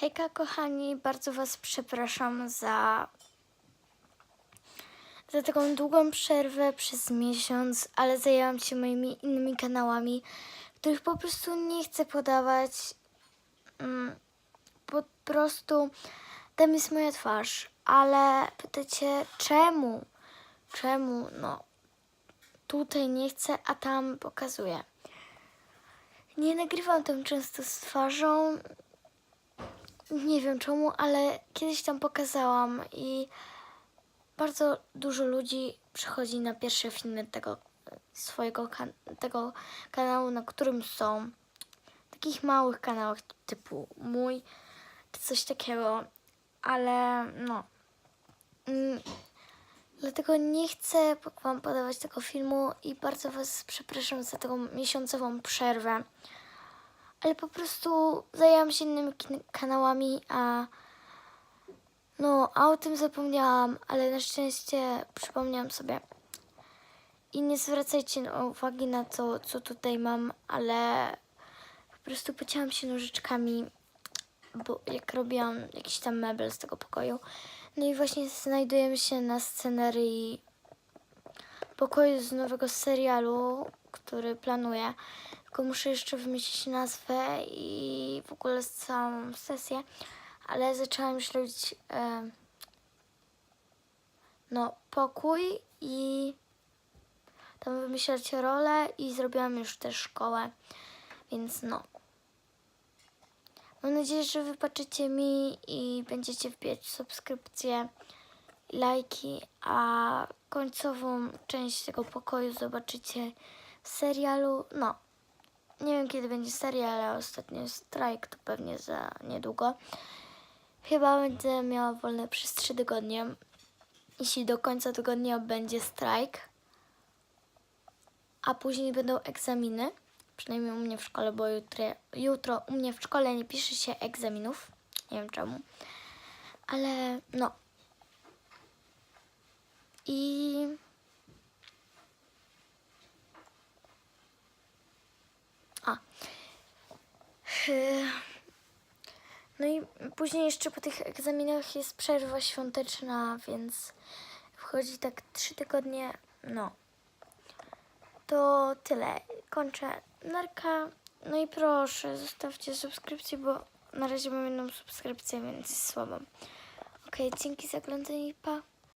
Hejka kochani, bardzo Was przepraszam za, za taką długą przerwę przez miesiąc, ale zajęłam się moimi innymi kanałami, których po prostu nie chcę podawać. Mm, Po prostu tam jest moja twarz, ale pytacie czemu? Czemu? No, tutaj nie chcę, a tam pokazuję. Nie nagrywam tam często z twarzą, nie wiem czemu, ale kiedyś tam pokazałam i bardzo dużo ludzi przychodzi na pierwsze filmy tego swojego kan- tego kanału, na którym są. Takich małych kanałach typu mój, czy coś takiego, ale no. Mm, Dlatego nie chcę Wam podawać tego filmu i bardzo Was przepraszam za taką miesiącową przerwę. Ale po prostu zajęłam się innymi kanałami, a no, a o tym zapomniałam, ale na szczęście przypomniałam sobie. I nie zwracajcie uwagi na to, co tutaj mam, ale po prostu pocięłam się nożyczkami, bo jak robiłam jakiś tam mebel z tego pokoju. No i właśnie znajdujemy się na scenerii pokoju z nowego serialu, który planuję. Tylko muszę jeszcze wymyślić nazwę i w ogóle całą sesję, ale zaczęłam już robić e, no, pokój i tam wymyślać rolę i zrobiłam już też szkołę, więc no. Mam nadzieję, że wybaczycie mi i będziecie wbijać subskrypcje, lajki, a końcową część tego pokoju zobaczycie w serialu. No, nie wiem kiedy będzie serial, ale ostatnio strajk, to pewnie za niedługo. Chyba będę miała wolne przez 3 tygodnie. Jeśli do końca tygodnia będzie strajk, a później będą egzaminy, przynajmniej u mnie w szkole, bo jutro, jutro u mnie w szkole nie pisze się egzaminów, nie wiem czemu, ale no. I a. Hy- No i później jeszcze po tych egzaminach jest przerwa świąteczna, więc wchodzi tak trzy tygodnie. No. To tyle. Kończę. Narka. No i proszę, zostawcie subskrypcję, bo na razie mam jedną subskrypcję, więc słabo. Okej, dzięki za oglądanie i pa.